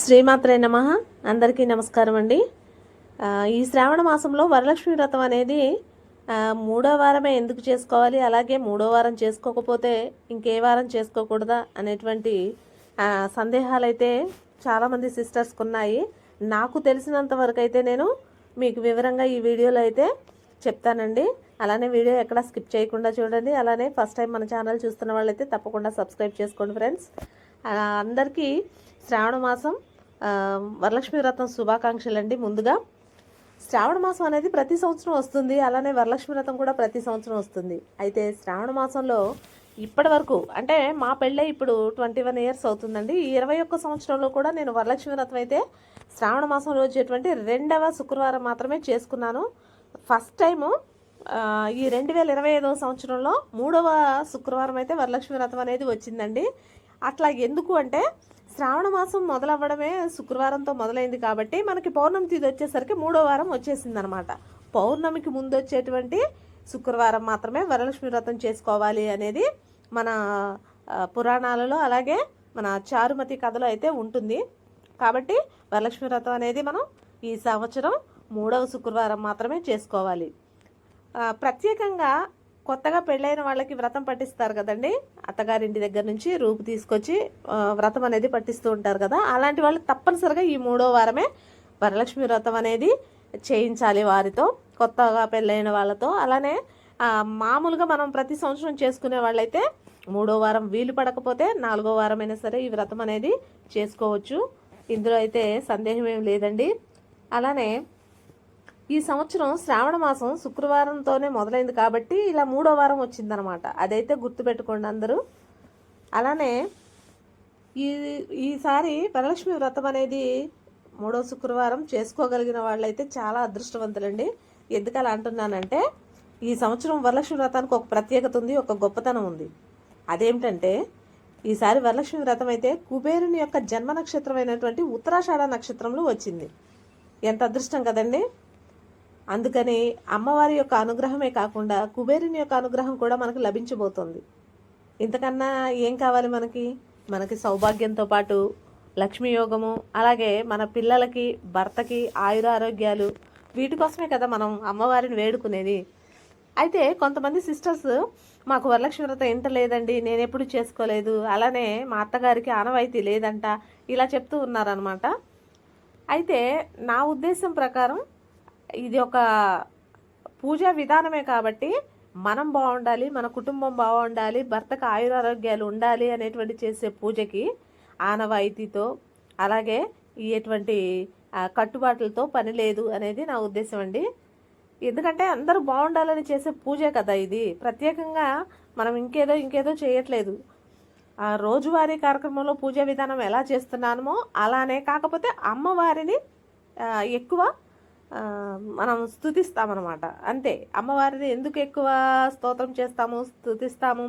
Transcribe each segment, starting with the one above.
శ్రీమాత్రే నమ. అందరికీ నమస్కారం అండి. ఈ శ్రావణ మాసంలో వరలక్ష్మి వ్రతం అనేది మూడో వారమే ఎందుకు చేసుకోవాలి? అలాగే మూడో వారం చేసుకోకపోతే ఇంకే వారం చేసుకోకూడదా? అనేటువంటి సందేహాలు అయితే చాలామంది సిస్టర్స్కి ఉన్నాయి. నాకు తెలిసినంత వరకు అయితే నేను మీకు వివరంగా ఈ వీడియోలో అయితే చెప్తానండి. అలానే వీడియో ఎక్కడ స్కిప్ చేయకుండా చూడండి. అలానే ఫస్ట్ టైం మన ఛానల్ చూస్తున్న వాళ్ళైతే తప్పకుండా సబ్స్క్రైబ్ చేసుకోండి ఫ్రెండ్స్. అందరికీ శ్రావణ మాసం వరలక్ష్మి వ్రతం శుభాకాంక్షలు అండి. ముందుగా శ్రావణ మాసం అనేది ప్రతి సంవత్సరం వస్తుంది. అలానే వరలక్ష్మి వ్రతం కూడా ప్రతి సంవత్సరం వస్తుంది. అయితే శ్రావణ మాసంలో ఇప్పటి వరకు అంటే మా పెళ్ళే ఇప్పుడు ట్వంటీ వన్ ఇయర్స్ అవుతుందండి. ఇరవై ఒక్క సంవత్సరంలో కూడా నేను వరలక్ష్మి వ్రతం అయితే శ్రావణ మాసంలో వచ్చేటువంటి రెండవ శుక్రవారం మాత్రమే చేసుకున్నాను. ఫస్ట్ టైము ఈ రెండు వేల ఇరవై ఐదవ సంవత్సరంలో మూడవ శుక్రవారం అయితే వరలక్ష్మి వ్రతం అనేది వచ్చిందండి. అట్లా ఎందుకు అంటే శ్రావణ మాసం మొదలవ్వడమే శుక్రవారంతో మొదలైంది కాబట్టి మనకి పౌర్ణమి తిథి వచ్చేసరికి మూడో వారం వచ్చేసింది అనమాట పౌర్ణమికి ముందు వచ్చేటువంటి శుక్రవారం మాత్రమే వరలక్ష్మి వ్రతం చేసుకోవాలి అనేది మన పురాణాలలో అలాగే మన చారుమతి కథలో అయితే ఉంటుంది. కాబట్టి వరలక్ష్మి వ్రతం అనేది మనం ఈ సంవత్సరం మూడవ శుక్రవారం మాత్రమే చేసుకోవాలి. ప్రత్యేకంగా కొత్తగా పెళ్ళైన వాళ్ళకి వ్రతం పట్టిస్తారు కదండి? అత్తగారింటి దగ్గర నుంచి రూపు తీసుకొచ్చి వ్రతం అనేది పట్టిస్తూ ఉంటారు కదా? అలాంటి వాళ్ళు తప్పనిసరిగా ఈ మూడో వారమే వరలక్ష్మి వ్రతం అనేది చేయించాలి వారితో కొత్తగా పెళ్ళైన వాళ్ళతో. అలానే మామూలుగా మనం ప్రతి సంవత్సరం చేసుకునే వాళ్ళైతే మూడో వారం వీలు పడకపోతే నాలుగో వారం అయినా సరే ఈ వ్రతం అనేది చేసుకోవచ్చు. ఇందులో అయితే సందేహం ఏం లేదండి. అలానే ఈ సంవత్సరం శ్రావణ మాసం శుక్రవారంతోనే మొదలైంది కాబట్టి ఇలా మూడో వారం వచ్చిందనమాట. అదైతే గుర్తుపెట్టుకోండి అందరూ. అలానే ఈ ఈసారి వరలక్ష్మి వ్రతం అనేది మూడో శుక్రవారం చేసుకోగలిగిన వాళ్ళైతే చాలా అదృష్టవంతులండి. ఎందుకు అలా అంటున్నానంటే ఈ సంవత్సరం వరలక్ష్మి వ్రతానికి ఒక ప్రత్యేకత ఉంది ఒక గొప్పతనం ఉంది. అదేమిటంటే ఈసారి వరలక్ష్మి వ్రతం అయితే కుబేరుని యొక్క జన్మ నక్షత్రమైనటువంటి ఉత్తరాషాఢ నక్షత్రంలో వచ్చింది. ఎంత అదృష్టం కదండి? అందుకని అమ్మవారి యొక్క అనుగ్రహమే కాకుండా కుబేరుని యొక్క అనుగ్రహం కూడా మనకు లభించబోతుంది. ఇంతకన్నా ఏం కావాలి మనకి? మనకి సౌభాగ్యంతో పాటు లక్ష్మీయోగము అలాగే మన పిల్లలకి భర్తకి ఆయుర ఆరోగ్యాలు వీటి కోసమే కదా మనం అమ్మవారిని వేడుకునేది. అయితే కొంతమంది సిస్టర్స్ మాకు వరలక్ష్మి వ్రతం ఎంత లేదండి నేను ఎప్పుడు చేసుకోలేదు అలానే మా అత్తగారికి ఆనవాయితీ లేదంట ఇలా చెప్తూ ఉన్నారనమాట అయితే నా ఉద్దేశం ప్రకారం ఇది ఒక పూజా విధానమే కాబట్టి మనం బాగుండాలి మన కుటుంబం బాగుండాలి భర్తకు ఆయురారోగ్యాలు ఉండాలి అనేటువంటి చేసే పూజకి ఆనవాయితీతో అలాగే ఎటువంటి కట్టుబాట్లతో పని లేదు అనేది నా ఉద్దేశం అండి. ఎందుకంటే అందరూ బాగుండాలని చేసే పూజే కదా ఇది. ప్రత్యేకంగా మనం ఇంకేదో ఇంకేదో చేయట్లేదు. ఆ రోజువారీ కార్యక్రమంలో పూజా విధానం ఎలా చేస్తున్నామో అలానే కాకపోతే అమ్మవారిని ఎక్కువ మనం స్థుతిస్తామన్నమాట అంతే. అమ్మవారిని ఎందుకు ఎక్కువ స్తోత్రం చేస్తాము స్థుతిస్తాము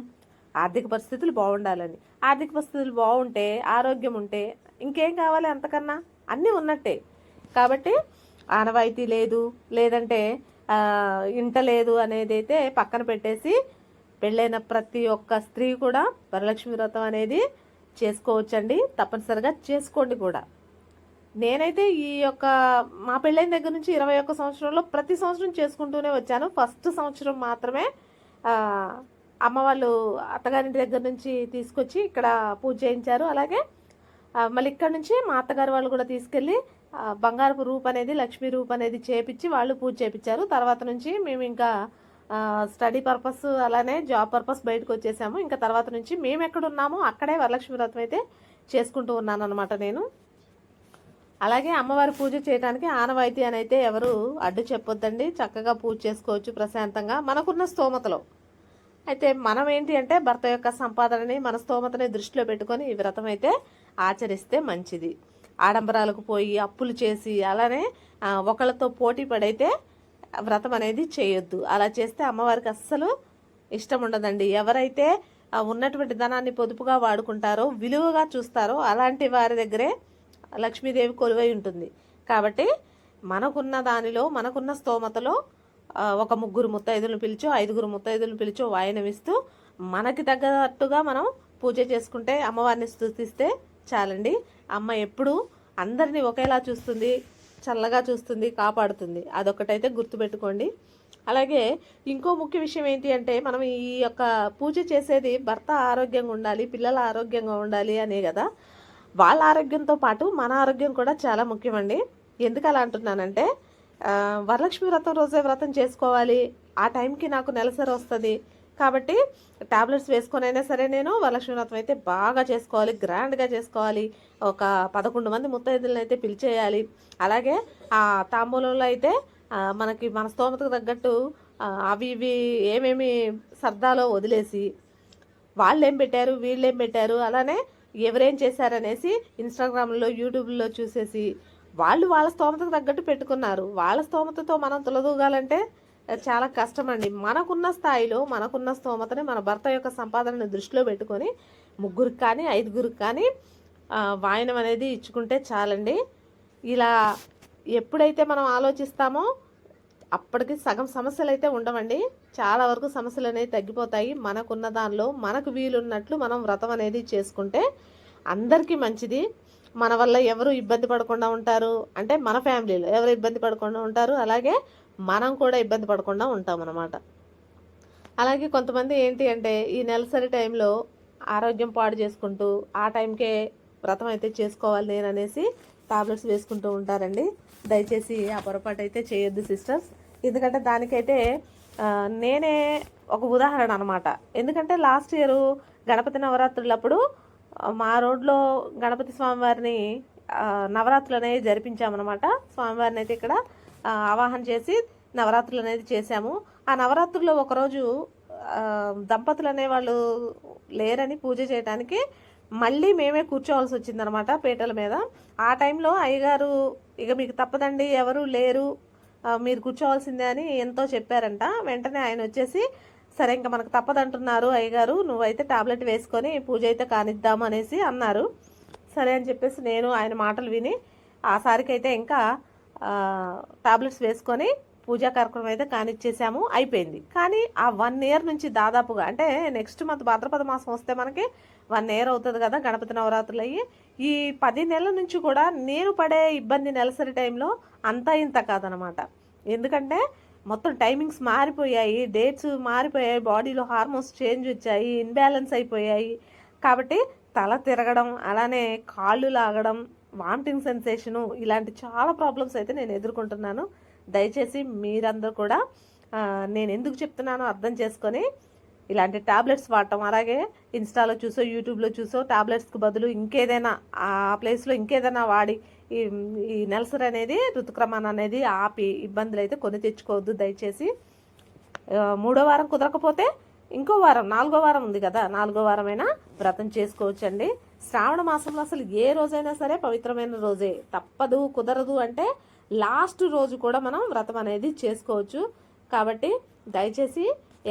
ఆర్థిక పరిస్థితులు బాగుండాలని. ఆర్థిక పరిస్థితులు బాగుంటే ఆరోగ్యం ఉంటే ఇంకేం కావాలి అంతకన్నా? అన్నీ ఉన్నట్టే. కాబట్టి ఆనవాయితీ లేదు లేదంటే ఇంట లేదు అనేది అయితే పక్కన పెట్టేసి పెళ్ళైన ప్రతి ఒక్క స్త్రీ కూడా వరలక్ష్మి వ్రతం అనేది చేసుకోవచ్చండి. తప్పనిసరిగా చేసుకోండి కూడా. నేనైతే ఈ యొక్క మా పెళ్ళైన దగ్గర నుంచి ఇరవై ఒక్క సంవత్సరంలో ప్రతి సంవత్సరం చేసుకుంటూనే వచ్చాను. ఫస్ట్ సంవత్సరం మాత్రమే అమ్మ వాళ్ళు అత్తగారింటి దగ్గర నుంచి తీసుకొచ్చి ఇక్కడ పూజ చేయించారు. అలాగే మళ్ళీ ఇక్కడ నుంచి మా అత్తగారు వాళ్ళు కూడా తీసుకెళ్ళి బంగారపు రూప్ అనేది లక్ష్మీ రూప్ అనేది చేపించి వాళ్ళు పూజ చేపించారు తర్వాత నుంచి మేము ఇంకా స్టడీ పర్పస్ అలానే జాబ్ పర్పస్ బయటకు వచ్చేసాము. ఇంకా తర్వాత నుంచి మేము ఎక్కడ ఉన్నామో అక్కడే వరలక్ష్మి వ్రతం అయితే చేసుకుంటూ ఉన్నాను అనమాట నేను. అలాగే అమ్మవారి పూజ చేయడానికి ఆనవాయితీ అని అయితే ఎవరు అడ్డు చెప్పొద్దండి. చక్కగా పూజ చేసుకోవచ్చు ప్రశాంతంగా. మనకున్న స్తోమతలో. అయితే మనం ఏంటి అంటే భర్త యొక్క సంపాదనని మన స్తోమతని దృష్టిలో పెట్టుకొని ఈ వ్రతం అయితే ఆచరిస్తే మంచిది. ఆడంబరాలకు పోయి అప్పులు చేసి అలానే ఒకళ్ళతో పోటీ పడైతే వ్రతం అనేది చేయొద్దు. అలా చేస్తే అమ్మవారికి అస్సలు ఇష్టం ఉండదండి. ఎవరైతే ఉన్నటువంటి ధనాన్ని పొదుపుగా వాడుకుంటారో విలువగా చూస్తారో అలాంటి వారి దగ్గరే లక్ష్మీదేవి కొలువై ఉంటుంది. కాబట్టి మనకున్న దానిలో మనకున్న స్తోమతలో ఒక ముగ్గురు ముత్తైదులను పిలిచో ఐదుగురు ముత్తైదులను పిలిచో వాయనమిస్తూ మనకి తగ్గట్టుగా మనం పూజ చేసుకుంటే అమ్మవారిని స్థుతిస్తే చాలండి. అమ్మ ఎప్పుడు అందరినీ ఒకేలా చూస్తుంది చల్లగా చూస్తుంది కాపాడుతుంది. అదొకటైతే గుర్తుపెట్టుకోండి. అలాగే ఇంకో ముఖ్య విషయం ఏంటి అంటే మనం ఈ యొక్క పూజ చేసేది భర్త ఆరోగ్యంగా ఉండాలి పిల్లల ఆరోగ్యంగా ఉండాలి అనే కదా. వాళ్ళ ఆరోగ్యంతో పాటు మన ఆరోగ్యం కూడా చాలా ముఖ్యమండి. ఎందుకు అలా అంటున్నానంటే వరలక్ష్మి వ్రతం రోజే వ్రతం చేసుకోవాలి. ఆ టైంకి నాకు నెలసరి వస్తుంది. కాబట్టి టాబ్లెట్స్ వేసుకొనైనా సరే నేను వరలక్ష్మి వ్రతం అయితే బాగా చేసుకోవాలి. గ్రాండ్గా చేసుకోవాలి. ఒక పదకొండు మంది ముత్తైదులను అయితే పిలిచేయాలి. అలాగే ఆ తాంబూలంలో అయితే మనకి మన స్తోమతకు తగ్గట్టు అవి ఇవి ఏమేమి సర్దాలో వదిలేసి వాళ్ళు ఏం పెట్టారు వీళ్ళు ఏం పెట్టారు అలానే ఎవరేం చేశారనేసి ఇన్స్టాగ్రామ్లో యూట్యూబ్లో చూసేసి వాళ్ళు వాళ్ళ స్తోమతకు తగ్గట్టు పెట్టుకున్నారు. వాళ్ళ స్తోమతతో మనం తొలదూగాలంటే చాలా కష్టం అండి మనకున్న స్థాయిలో మనకున్న స్తోమతని మన భర్త యొక్క సంపాదనని దృష్టిలో పెట్టుకొని ముగ్గురికి కానీ ఐదుగురికి కానీ వాయనం అనేది ఇచ్చుకుంటే చాలండి. ఇలా ఎప్పుడైతే మనం ఆలోచిస్తామో అప్పటికి సగం సమస్యలు అయితే ఉండవండి. చాలా వరకు సమస్యలు అనేవి తగ్గిపోతాయి. మనకున్న దానిలో మనకు వీలున్నట్లు మనం వ్రతం అనేది చేసుకుంటే అందరికీ మంచిది. మన వల్ల ఎవరు ఇబ్బంది పడకుండా ఉంటారు? అంటే మన ఫ్యామిలీలో ఎవరు ఇబ్బంది పడకుండా ఉంటారు? అలాగే మనం కూడా ఇబ్బంది పడకుండా ఉంటాం అన్నమాట. అలాగే కొంతమంది ఏంటి అంటే ఈ నెలసరి టైంలో ఆరోగ్యం పాడు చేసుకుంటూ ఆ టైంకే వ్రతం అయితే చేసుకోవాలి నేను అనేసి టాబ్లెట్స్ వేసుకుంటూ ఉంటారండి. దయచేసి ఆ పొరపాటు అయితే చేయొద్దు సిస్టర్స్. ఎందుకంటే దానికైతే నేనే ఒక ఉదాహరణ అనమాట ఎందుకంటే లాస్ట్ ఇయర్ గణపతి నవరాత్రులప్పుడు మా రోడ్లో గణపతి స్వామివారిని నవరాత్రులు అనేవి జరిపించామన్నమాట. స్వామివారిని అయితే ఇక్కడ ఆవాహన చేసి నవరాత్రులు అనేది చేశాము. ఆ నవరాత్రుల్లో ఒకరోజు దంపతులు అనేవాళ్ళు లేరని పూజ చేయడానికి మళ్ళీ మేమే కూర్చోవాల్సి వచ్చిందనమాట పీటల మీద. ఆ టైంలో అయ్యగారు ఇక మీకు తప్పదండి ఎవరు లేరు మీరు కూర్చోవాల్సిందే అని ఎంతో చెప్పారంట. వెంటనే ఆయన వచ్చేసి సరే ఇంకా మనకు తప్పదంటున్నారు అయ్యగారు నువ్వైతే టాబ్లెట్ వేసుకొని పూజ అయితే కానిద్దాము అనేసి అన్నారు. సరే అని చెప్పేసి నేను ఆయన మాటలు విని ఆ సారికైతే ఇంకా టాబ్లెట్స్ వేసుకొని పూజా కార్యక్రమం అయితే కానిచ్చేసాము. అయిపోయింది. కానీ ఆ వన్ ఇయర్ నుంచి దాదాపుగా అంటే నెక్స్ట్ మంత్ భాద్రపద మాసం వస్తే మనకి వన్ ఇయర్ అవుతుంది కదా గణపతి నవరాత్రులు అయ్యి ఈ పది నెలల నుంచి కూడా నేను పడే ఇబ్బంది నెలసరి టైంలో అంతా ఇంత కాదనమాట. ఎందుకంటే మొత్తం టైమింగ్స్ మారిపోయాయి డేట్స్ మారిపోయాయి బాడీలో హార్మోన్స్ చేంజ్ వచ్చాయి ఇన్బ్యాలెన్స్ అయిపోయాయి. కాబట్టి తల తిరగడం అలానే కాళ్ళు లాగడం వామిటింగ్ సెన్సేషను ఇలాంటి చాలా ప్రాబ్లమ్స్ అయితే నేను ఎదుర్కొంటున్నాను. దయచేసి మీరందరూ కూడా నేను ఎందుకు చెప్తున్నానో అర్థం చేసుకొని ఇలాంటి ట్యాబ్లెట్స్ వాడటం. అలాగే ఇన్స్టాలో చూసో యూట్యూబ్లో చూసో టాబ్లెట్స్కి బదులు ఇంకేదైనా ఆ ప్లేస్లో ఇంకేదైనా వాడి ఈ ఈ నెలసరి అనేది ఋతుక్రమాన్ని అనేది ఆపి ఇబ్బందులు అయితే కొని తెచ్చుకోవద్దు దయచేసి. మూడో వారం కుదరకపోతే ఇంకో వారం నాలుగో వారం ఉంది కదా నాలుగో వారమైనా వ్రతం చేసుకోవచ్చండి. శ్రావణ మాసంలో అసలు ఏ రోజైనా సరే పవిత్రమైన రోజే. తప్పదు కుదరదు అంటే లాస్ట్ రోజు కూడా మనం వ్రతం అనేది చేసుకోవచ్చు. కాబట్టి దయచేసి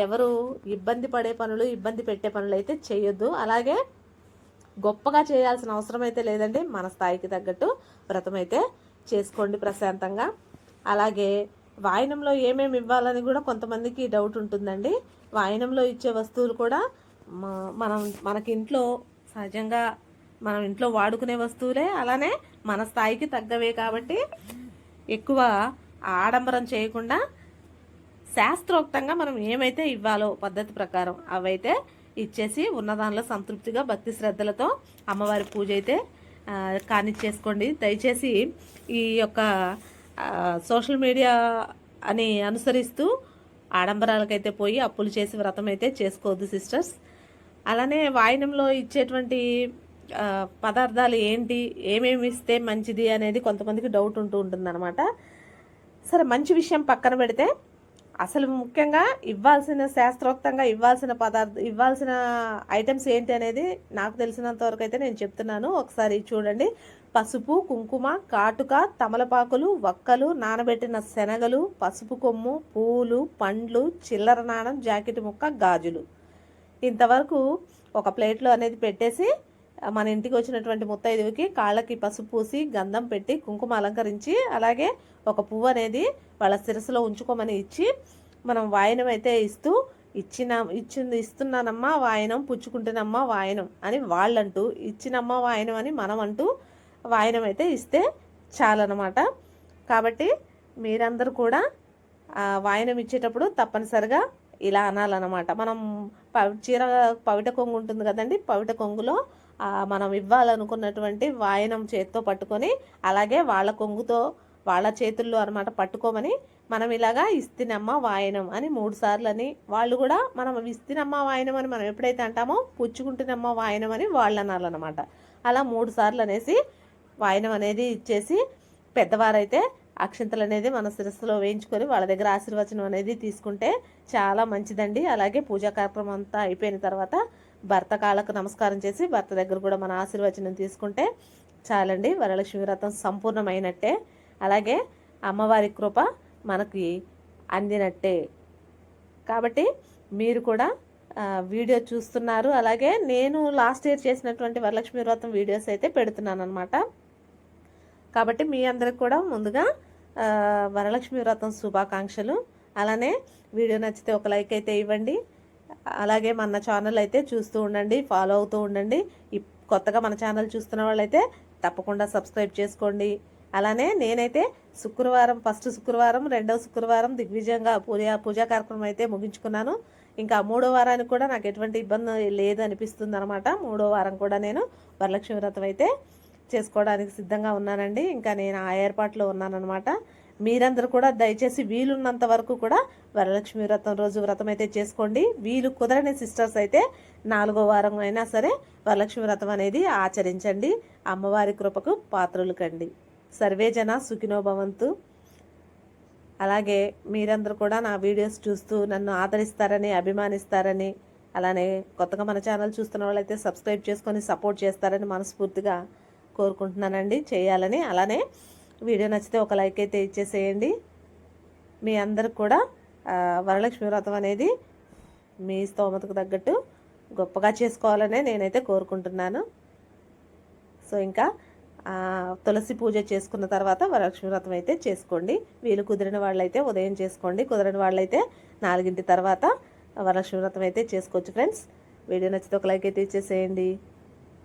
ఎవరు ఇబ్బంది పడే పనులు ఇబ్బంది పెట్టే పనులు అయితే చేయొద్దు. అలాగే గొప్పగా చేయాల్సిన అవసరం అయితే లేదండి. మన స్థాయికి తగ్గట్టు వ్రతం అయితే చేసుకోండి ప్రశాంతంగా. అలాగే వాయనంలో ఏమేమి ఇవ్వాలని కూడా కొంతమందికి డౌట్ ఉంటుందండి. వాయనంలో ఇచ్చే వస్తువులు కూడా మనం మనకి ఇంట్లో సహజంగా మనం ఇంట్లో వాడుకునే వస్తువులే. అలానే మన స్థాయికి తగ్గవే కాబట్టి ఎక్కువ ఆడంబరం చేయకుండా శాస్త్రోక్తంగా మనం ఏమైతే ఇవ్వాలో పద్ధతి ప్రకారం అవైతే ఇచ్చేసి ఉన్నదానిలో సంతృప్తిగా భక్తి శ్రద్ధలతో అమ్మవారి పూజ అయితే కానిచ్చేసుకోండి. దయచేసి ఈ యొక్క సోషల్ మీడియా అని అనుసరిస్తూ ఆడంబరాలకైతే పోయి అప్పులు చేసి వ్రతం అయితే చేసుకోవద్దు సిస్టర్స్. అలానే వాయినంలో ఇచ్చేటువంటి పదార్థాలు ఏంటి ఏమేమి ఇస్తే మంచిది అనేది కొంతమందికి డౌట్ ఉంటూ ఉంటుందన్నమాట. సరే మంచి విషయం పక్కన పెడితే అసలు ముఖ్యంగా ఇవ్వాల్సిన శాస్త్రోక్తంగా ఇవ్వాల్సిన పదార్థ ఇవ్వాల్సిన ఐటమ్స్ ఏంటి అనేది నాకు తెలిసినంత వరకు అయితే నేను చెప్తున్నాను. ఒకసారి చూడండి. పసుపు కుంకుమ కాటుక తమలపాకులు వక్కలు నానబెట్టిన శనగలు పసుపు కొమ్ము పూలు పండ్లు చిల్లర నాణం జాకెట్ ముక్క గాజులు. ఇంతవరకు ఒక ప్లేట్లో అనేది పెట్టేసి మన ఇంటికి వచ్చినటువంటి ముత్తైదువుకి కాళ్ళకి పసుపు పూసి గంధం పెట్టి కుంకుమ అలంకరించి అలాగే ఒక పువ్వు అనేది వాళ్ళ శిరస్సులో ఉంచుకోమని ఇచ్చి మనం వాయనం అయితే ఇస్తూ ఇచ్చిన ఇచ్చింది ఇస్తున్నానమ్మా వాయనం పుచ్చుకుంటున్నమ్మా వాయనం అని వాళ్ళంటూ ఇచ్చినమ్మా వాయనం అని మనం అంటూ వాయనం అయితే ఇస్తే చాలన్నమాట. కాబట్టి మీరందరూ కూడా వాయనం ఇచ్చేటప్పుడు తప్పనిసరిగా ఇలా అనాలన్నమాట. మనం పవి చీర పవిట కొంగు ఉంటుంది కదండి పవిట కొంగులో మనం ఇవ్వాలనుకున్నటువంటి వాయనం చేత్తో పట్టుకొని అలాగే వాళ్ళ కొంగుతో వాళ్ళ చేతుల్లో అనమాట పట్టుకోమని మనం ఇలాగా ఇస్తినమ్మ వాయనం అని మూడు సార్లు అని వాళ్ళు కూడా మనం ఇస్తినమ్మ వాయనం అని మనం ఎప్పుడైతే అంటామో పుచ్చుకుంటున్నమ్మ వాయనం అని వాళ్ళు అనాలన్నమాట. అలా మూడు సార్లు అనేసి వాయనం అనేది ఇచ్చేసి పెద్దవారైతే అక్షంతలు అనేది మన శిరస్సులో వేయించుకొని వాళ్ళ దగ్గర ఆశీర్వచనం అనేది తీసుకుంటే చాలా మంచిదండి. అలాగే పూజా కార్యక్రమం అంతా అయిపోయిన తర్వాత భర్త కాళ్ళకు నమస్కారం చేసి భర్త దగ్గర కూడా మన ఆశీర్వచనం తీసుకుంటే చాలండి. వరలక్ష్మి వ్రతం సంపూర్ణమైనట్టే. అలాగే అమ్మవారి కృప మనకి అందినట్టే. కాబట్టి మీరు కూడా వీడియో చూస్తున్నారు. అలాగే నేను లాస్ట్ ఇయర్ చేసినటువంటి వరలక్ష్మి వ్రతం వీడియోస్ అయితే పెడుతున్నాను అనమాట కాబట్టి మీ అందరికి కూడా ముందుగా వరలక్ష్మి వ్రతం శుభాకాంక్షలు. అలానే వీడియో నచ్చితే ఒక లైక్ అయితే ఇవ్వండి. అలాగే మన ఛానల్ అయితే చూస్తూ ఉండండి ఫాలో అవుతూ ఉండండి. ఇప్- కొత్తగా మన ఛానల్ చూస్తున్న వాళ్ళైతే తప్పకుండా సబ్స్క్రైబ్ చేసుకోండి. అలానే నేనైతే శుక్రవారం ఫస్ట్ శుక్రవారం రెండవ శుక్రవారం దిగ్విజయంగా పూజ పూజా కార్యక్రమం అయితే ముగించుకున్నాను. ఇంకా మూడో వారానికి కూడా నాకు ఎటువంటి ఇబ్బంది లేదు అనిపిస్తుంది అనమాట మూడో వారం కూడా నేను వరలక్ష్మి వ్రతం అయితే చేసుకోవడానికి సిద్ధంగా ఉన్నానండి. ఇంకా నేను ఆ ఏర్పాట్లో ఉన్నానన్నమాట. మీరందరూ కూడా దయచేసి వీలున్నంత వరకు కూడా వరలక్ష్మి వ్రతం రోజు వ్రతం అయితే చేసుకోండి. వీలు కుదరని సిస్టర్స్ అయితే నాలుగో వారం అయినా సరే వరలక్ష్మి వ్రతం అనేది ఆచరించండి. అమ్మవారి కృపకు పాత్రలు కండి. సర్వే జన సుఖినో భవంతు. అలాగే మీరందరూ కూడా నా వీడియోస్ చూస్తూ నన్ను ఆదరిస్తారని అభిమానిస్తారని అలానే కొత్తగా మన ఛానల్ చూస్తున్న వాళ్ళైతే సబ్స్క్రైబ్ చేసుకొని సపోర్ట్ చేస్తారని మనస్ఫూర్తిగా కోరుకుంటున్నానండి. చేయాలని అలానే వీడియో నచ్చితే ఒక లైక్ అయితే ఇచ్చేసేయండి. మీ అందరికి కూడా వరలక్ష్మి వ్రతం అనేది మీ స్తోమతకు తగ్గట్టు గొప్పగా చేసుకోవాలనే నేనైతే కోరుకుంటున్నాను. సో ఇంకా తులసి పూజ చేసుకున్న తర్వాత వరలక్ష్మి వ్రతం అయితే చేసుకోండి. వీలు కుదిరిన వాళ్ళైతే ఉదయం చేసుకోండి. కుదిరిన వాళ్ళైతే నాలుగింటి తర్వాత వరలక్ష్మి వ్రతం అయితే చేసుకోవచ్చు ఫ్రెండ్స్. వీడియో నచ్చితే ఒక లైక్ అయితే ఇచ్చేసేయండి.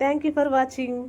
Thank you for watching.